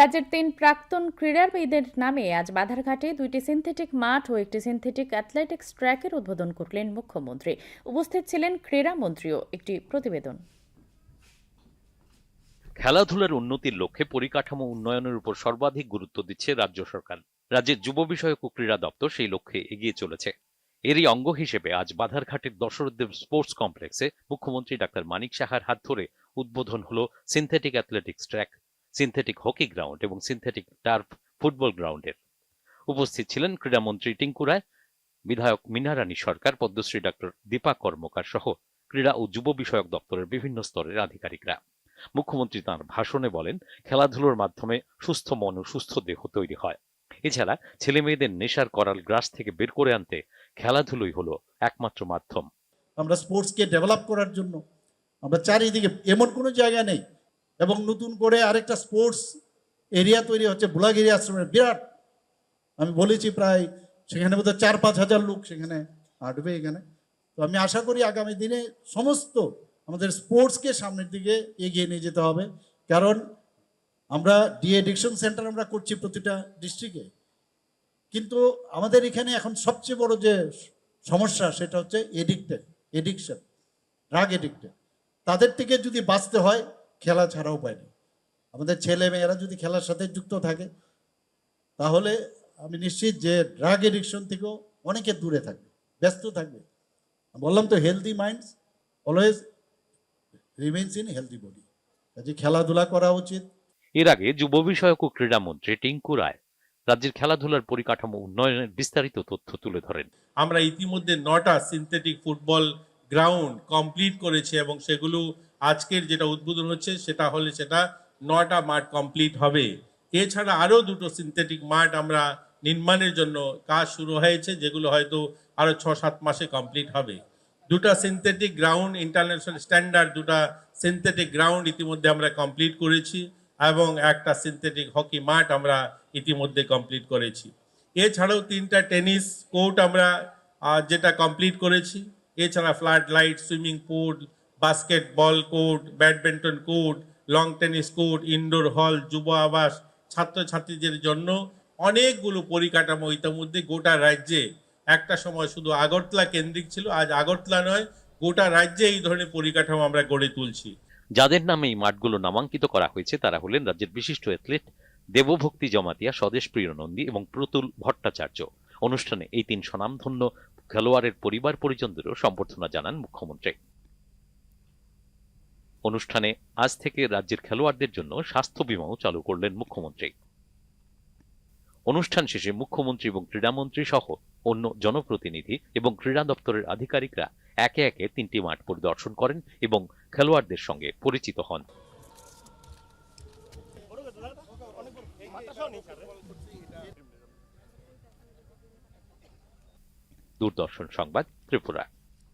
রাজ্যের তিন প্রাক্তন ক্রীড়াবিদের নামে আজ বাধারঘাটে দুইটি সিনথেটিক মাঠ ও একটি সিনথেটিক অ্যাথলেটিক্স ট্র্যাকের উদ্বোধন করলেন মুখ্যমন্ত্রী। উপস্থিত ছিলেন ক্রীড়ামন্ত্রীও একটি প্রতিবেদন। খেলাধুলার উন্নতির লক্ষ্যে পরিকাঠামো উন্নয়নের উপর সর্বাধিক গুরুত্ব দিচ্ছে রাজ্য সরকার। রাজ্যের যুব বিষয়ক ও ক্রীড়া দপ্তর সেই লক্ষ্যে এগিয়ে চলেছে। এরই অঙ্গ হিসেবে আজ বাধারঘাটের দশরথদেব স্পোর্টস কমপ্লেক্সে মুখ্যমন্ত্রী ডাক্তার মানিক সাহার হাত ধরে উদ্বোধন হলো synthetic athletics track. Synthetic hockey ground এবং সিনথেটিক টার্ফ ফুটবল গ্রাউন্ডের উপস্থিত ছিলেন ক্রীড়ামন্ত্রী টিঙ্কু রায়, বিধায়ক মিনারানী সরকার, পদ্মশ্রী ডক্টর দীপা কর্মকার সহ ক্রীড়া ও যুব বিষয়ক দপ্তরের বিভিন্ন স্তরের আধিকারিকরা। মুখ্যমন্ত্রী তাঁর ভাষণে বলেন, খেলাধুলোর মাধ্যমে সুস্থ মন ও সুস্থ দেহ তৈরি হয়। এছাড়া ছেলে মেয়েদের নেশার করাল গ্রাস থেকে বের করে আনতে খেলাধুলোই হলো একমাত্র মাধ্যম। আমরা স্পোর্টসকে ডেভেলপ করার জন্য আমরা চারিদিকে এমন কোনো জায়গা নেই এবং নতুন করে আরেকটা স্পোর্টস এরিয়া তৈরি হচ্ছে ভোলাগিরি আশ্রমের, বিরাট। আমি বলেছি প্রায় সেখানে বোধহয় চার পাঁচ হাজার লোক সেখানে হাঁটবে এখানে। তো আমি আশা করি আগামী দিনে সমস্ত আমাদের স্পোর্টসকে সামনের দিকে এগিয়ে নিয়ে যেতে হবে। কারণ আমরা ডি এডিকশন সেন্টার আমরা করছি প্রতিটা ডিস্ট্রিক্টে কিন্তু আমাদের এখানে এখন সবচেয়ে বড় যে সমস্যা সেটা হচ্ছে এডিক্টেড এডিকশন ড্রাগ এডিক্টেড তাদের থেকে যদি বাঁচতে হয় খেলা ছাড়া উপায় নেই আমাদের ছেলে মেয়েরা যদি খেলার সাথে যুক্ত থাকে তাহলে আমি নিশ্চিত যে ড্রাগ এডিকশন থেকেও অনেকে দূরে থাকবে ব্যস্ত থাকবে। বললাম তো healthy minds always remains in healthy body কাজে খেলাধুলা করা উচিত। এর আগে যুব বিষয়ক ও ক্রীড়ামন্ত্রী টিঙ্কু রায় রাজ্যের খেলাধুলার পরিকাঠামো উন্নয়নের বিস্তারিত তথ্য তুলে ধরেন। আমরা ইতিমধ্যে নটা সিনথেটিক ফুটবল গ্রাউন্ড কমপ্লিট করেছি এবং সেগুলো আজকের যেটা উদ্বোধন হচ্ছে সেটা হলে সেটা নটা মাঠ কমপ্লিট হবে। এছাড়া আরও দুটো সিনথেটিক মাঠ আমরা নির্মাণের জন্য কাজ শুরু হয়েছে, যেগুলো হয়তো আরও ছ সাত মাসে কমপ্লিট হবে। দুটা সিনথেটিক গ্রাউন্ড ইন্টারন্যাশনাল স্ট্যান্ডার্ড দুটা সিনথেটিক গ্রাউন্ড ইতিমধ্যে আমরা কমপ্লিট করেছি এবং একটা সিনথেটিক হকি মাঠ আমরা ইতিমধ্যে কমপ্লিট করেছি। এছাড়াও তিনটা টেনিস কোর্ট আমরা যেটা কমপ্লিট করেছি। এছাড়া floodlight swimming pool basketball court, badminton court long tennis court indoor hall যুব আবাস, ছাত্রছাত্রীদের জন্য অনেকগুলো পরিকাঠামো ইতিমধ্যে গোটা রাজ্যে। একটা সময় শুধু আগরতলা কেন্দ্রিক ছিল, আজ আগরতলা নয়, গোটা রাজ্যে এই ধরনের পরিকাঠামো আমরা গড়ে তুলছি। যাদের নামে এই মাঠগুলো নামাঙ্কিত করা হয়েছে, তারা হলেন রাজ্যের বিশিষ্ট অ্যাথলেট দেবভক্তি জমাতিয়া, স্বদেশ প্রিয় নন্দী এবং প্রতুল ভট্টাচার্য। অনুষ্ঠানে এই তিন স্বনামধন্য খেলোয়াড়ের পরিবার পরিজনদেরও সম্বর্ধনা জানান মুখ্যমন্ত্রী। অনুষ্ঠানে আজ থেকে রাজ্যের খেলোয়াড়দের জন্য স্বাস্থ্য বিমাও চালু করলেন মুখ্যমন্ত্রী। অনুষ্ঠান শেষে মুখ্যমন্ত্রী এবং ক্রীড়ামন্ত্রী সহ অন্য জনপ্রতিনিধি এবং ক্রীড়া দপ্তরের আধিকারিকরা একে একে তিনটি মাঠ পরিদর্শন করেন এবং খেলোয়াড়দের সঙ্গে পরিচিত হন। দূরদর্শন সংবাদ ত্রিপুরা।